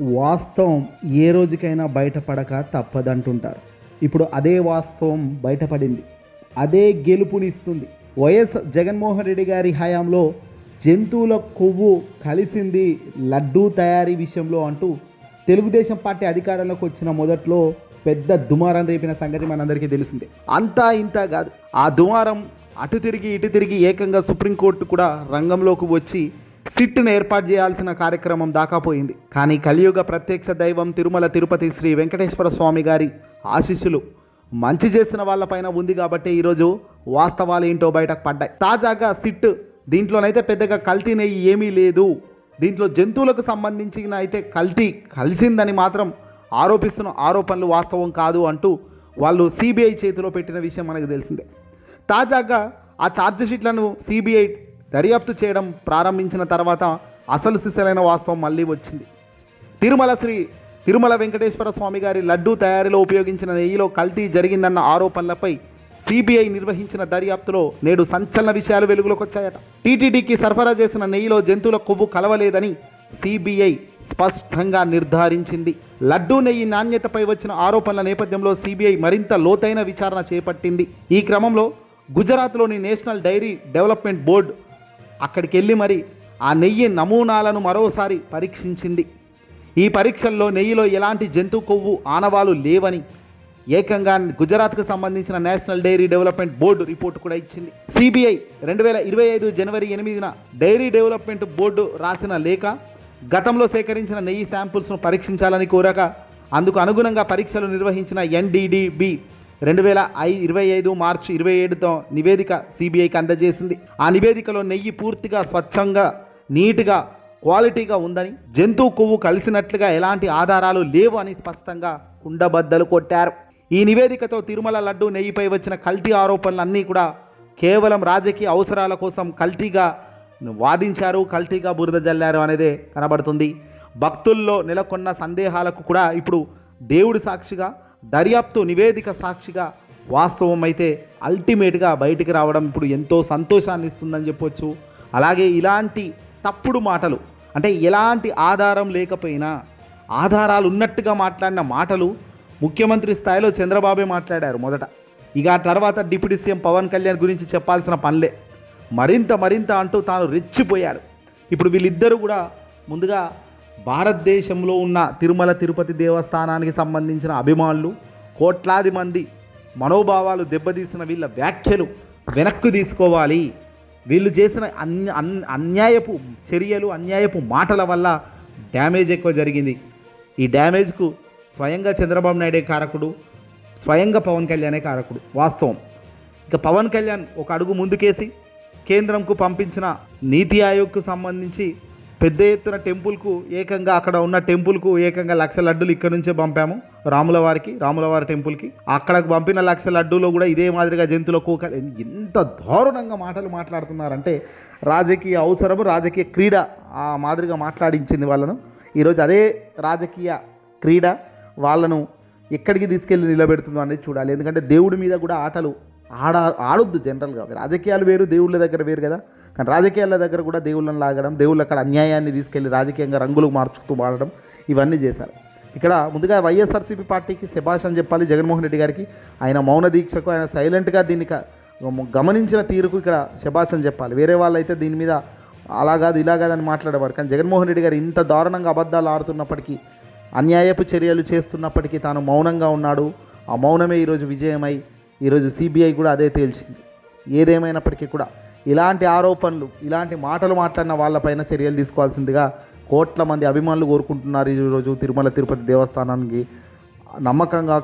వాస్తవం ఏ రోజుకైనా బయటపడక తప్పదంటుంటారు. ఇప్పుడు అదే వాస్తవం బయటపడింది. అదే గెలుపునిస్తుంది. వైఎస్ జగన్మోహన్ రెడ్డి గారి హయాంలో జంతువుల కొవ్వు కలిసింది లడ్డూ తయారీ విషయంలో అంటూ తెలుగుదేశం పార్టీ అధికారంలోకి వచ్చిన మొదట్లో పెద్ద దుమారం రేపిన సంగతి మనందరికీ తెలిసిందే. అంతా ఇంత కాదు. ఆ దుమారం అటు తిరిగి ఇటు తిరిగి ఏకంగా సుప్రీంకోర్టు కూడా రంగంలోకి వచ్చి సిట్ను ఏర్పాటు చేయాల్సిన కార్యక్రమం దాకాపోయింది కానీ కలియుగ ప్రత్యక్ష దైవం తిరుమల తిరుపతి శ్రీ వెంకటేశ్వర స్వామి గారి ఆశీస్సులు మంచి చేసిన వాళ్ళపైన ఉంది కాబట్టి ఈరోజు వాస్తవాలు ఏంటో బయటకు పడ్డాయి. తాజాగా సిట్ దీంట్లోనైతే పెద్దగా కల్తీ నెయ్యి ఏమీ లేదు. దీంట్లో జంతువులకు సంబంధించిన అయితే కల్తీ కలిసిందని మాత్రం ఆరోపిస్తున్న ఆరోపణలు వాస్తవం కాదు అంటూ వాళ్ళు సిబిఐ చేతిలో పెట్టిన విషయం మనకు తెలిసిందే. తాజాగా ఆ ఛార్జ్ షీట్లను సిబిఐ దర్యాప్తు చేయడం ప్రారంభించిన తర్వాత అసలు సిసలైన వాస్తవం మళ్ళీ వచ్చింది. తిరుమల శ్రీ తిరుమల వెంకటేశ్వర స్వామి గారి లడ్డూ తయారీలో ఉపయోగించిన నెయ్యిలో కల్తీ జరిగిందన్న ఆరోపణలపై సిబిఐ నిర్వహించిన దర్యాప్తులో నేడు సంచలన విషయాలు వెలుగులోకి వచ్చాయట టీటీడీకి సరఫరా చేసిన నెయ్యిలో జంతువుల కొవ్వు కలవలేదని సిబిఐ స్పష్టంగా నిర్ధారించింది. లడ్డూ నెయ్యి నాణ్యతపై వచ్చిన ఆరోపణల నేపథ్యంలో సిబిఐ మరింత లోతైన విచారణ చేపట్టింది. ఈ క్రమంలో గుజరాత్లోని నేషనల్ డైరీ డెవలప్మెంట్ బోర్డు అక్కడికి వెళ్ళి మరి ఆ నెయ్యి నమూనాలను మరోసారి పరీక్షించింది. ఈ పరీక్షల్లో నెయ్యిలో ఎలాంటి జంతు కొవ్వు ఆనవాలు లేవని ఏకంగా గుజరాత్కు సంబంధించిన national dairy development board report కూడా ఇచ్చింది. సిబిఐ రెండు వేల ఇరవై ఐదు జనవరి ఎనిమిదిన డైరీ డెవలప్మెంట్ బోర్డు రాసిన లేఖ గతంలో సేకరించిన నెయ్యి శాంపుల్స్ను పరీక్షించాలని కోరగా అందుకు అనుగుణంగా పరీక్షలు నిర్వహించిన ఎన్డీడీబీ రెండు వేల ఐ ఇరవై ఐదు మార్చి ఇరవై ఏడుతో నివేదిక సిబిఐకి అందజేసింది. ఆ నివేదికలో నెయ్యి పూర్తిగా స్వచ్ఛంగా నీట్గా క్వాలిటీగా ఉందని జంతువు కొవ్వు కలిసినట్లుగా ఎలాంటి ఆధారాలు లేవు అని స్పష్టంగా కుండబద్దలు కొట్టారు. ఈ నివేదికతో తిరుమల లడ్డు నెయ్యిపై వచ్చిన కల్తీ ఆరోపణలన్నీ కూడా కేవలం రాజకీయ అవసరాల కోసం కల్తీగా వాదించారు కల్తీగా బురద జల్లారు అనేదే కనబడుతుంది. భక్తుల్లో నెలకొన్న సందేహాలకు కూడా ఇప్పుడు దేవుడి సాక్షిగా దర్యాప్తు నివేదిక సాక్షిగా వాస్తవం అయితే అల్టిమేట్గా బయటికి రావడం ఇప్పుడు ఎంతో సంతోషాన్ని ఇస్తుందని చెప్పొచ్చు. అలాగే ఇలాంటి తప్పుడు మాటలు అంటే ఎలాంటి ఆధారం లేకపోయినా ఆధారాలు ఉన్నట్టుగా మాట్లాడిన మాటలు ముఖ్యమంత్రి స్థాయిలో చంద్రబాబే మాట్లాడారు మొదట. ఇక ఆ తర్వాత డిప్యూటీ సీఎం పవన్ కళ్యాణ్ గురించి చెప్పాల్సిన పనిలే. మరింత మరింత అంటూ తాను రెచ్చిపోయాడు. ఇప్పుడు వీళ్ళిద్దరూ కూడా ముందుగా భారతదేశంలో ఉన్న తిరుమల తిరుపతి దేవస్థానానికి సంబంధించిన అభిమానులు కోట్లాది మంది మనోభావాలు దెబ్బతీసిన వీళ్ళ వ్యాఖ్యలు వెనక్కు తీసుకోవాలి. వీళ్ళు చేసిన అన్య అన్- అన్యాయపు చర్యలు అన్యాయపు మాటల వల్ల డ్యామేజ్ ఎక్కువ జరిగింది. ఈ డ్యామేజ్కు స్వయంగా చంద్రబాబు నాయుడే కారకుడు స్వయంగా పవన్ కళ్యాణే కారకుడు వాస్తవం. ఇక పవన్ కళ్యాణ్ ఒక అడుగు ముందుకేసి కేంద్రంకు పంపించిన నీతి ఆయోగ్కు సంబంధించి పెద్ద ఎత్తున టెంపుల్కు ఏకంగా అక్కడ ఉన్న టెంపుల్కు ఏకంగా లక్ష లడ్డూలు ఇక్కడ నుంచే పంపాము. రాముల వారికి రాముల వారి టెంపుల్కి. అక్కడకు పంపిన లక్ష లడ్డూలో కూడా ఇదే మాదిరిగా జంతువుల కూక ఎంత దారుణంగా మాటలు మాట్లాడుతున్నారంటే రాజకీయ అవసరము రాజకీయ క్రీడ ఆ మాదిరిగా మాట్లాడించింది వాళ్ళను. ఈరోజు అదే రాజకీయ క్రీడ వాళ్ళను ఎక్కడికి తీసుకెళ్ళి నిలబెడుతుందో అనేది చూడాలి. ఎందుకంటే దేవుడి మీద కూడా ఆటలు ఆడ ఆడొద్దు జనరల్గా. రాజకీయాలు వేరు దేవుళ్ళ దగ్గర వేరు కదా. కానీ రాజకీయాల దగ్గర కూడా దేవుళ్ళని లాగడం దేవుళ్ళు అక్కడ అన్యాయాన్ని తీసుకెళ్ళి రాజకీయంగా రంగులు మార్చుతూ వాడడం ఇవన్నీ చేశారు. ఇక్కడ ముందుగా వైఎస్ఆర్సీపీ పార్టీకి శభాష్ అని చెప్పాలి జగన్మోహన్ రెడ్డి గారికి. ఆయన మౌన దీక్షకు ఆయన సైలెంట్గా దీన్ని గమనించిన తీరుకు ఇక్కడ శభాష్ అని చెప్పాలి. వేరే వాళ్ళైతే దీని మీద అలా కాదు ఇలా కాదని మాట్లాడేవారు. కానీ జగన్మోహన్ రెడ్డి గారు ఇంత దారుణంగా అబద్ధాలు ఆడుతున్నప్పటికీ అన్యాయపు చర్యలు చేస్తున్నప్పటికీ తాను మౌనంగా ఉన్నాడు. ఆ మౌనమే ఈరోజు విజయమై ఈరోజు సిబిఐ కూడా అదే తేల్చింది. ఏదేమైనప్పటికీ కూడా ఇలాంటి ఆరోపణలు ఇలాంటి మాటలు మాట్లాడిన వాళ్ళపైన చర్యలు తీసుకోవాల్సిందిగా కోట్ల మంది అభిమానులు కోరుకుంటున్నారు ఈరోజు తిరుమల తిరుపతి దేవస్థానానికి. నమ్మకంగా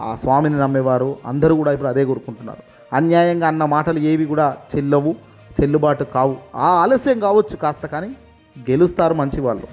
ఆ స్వామిని నమ్మేవారు అందరూ కూడా ఇప్పుడు అదే కోరుకుంటున్నారు. అన్యాయంగా అన్న మాటలు ఏవి కూడా చెల్లవు చెల్లుబాటు కావు. ఆ ఆలస్యం కావచ్చు కాస్త కానీ గెలుస్తారు మంచి వాళ్ళు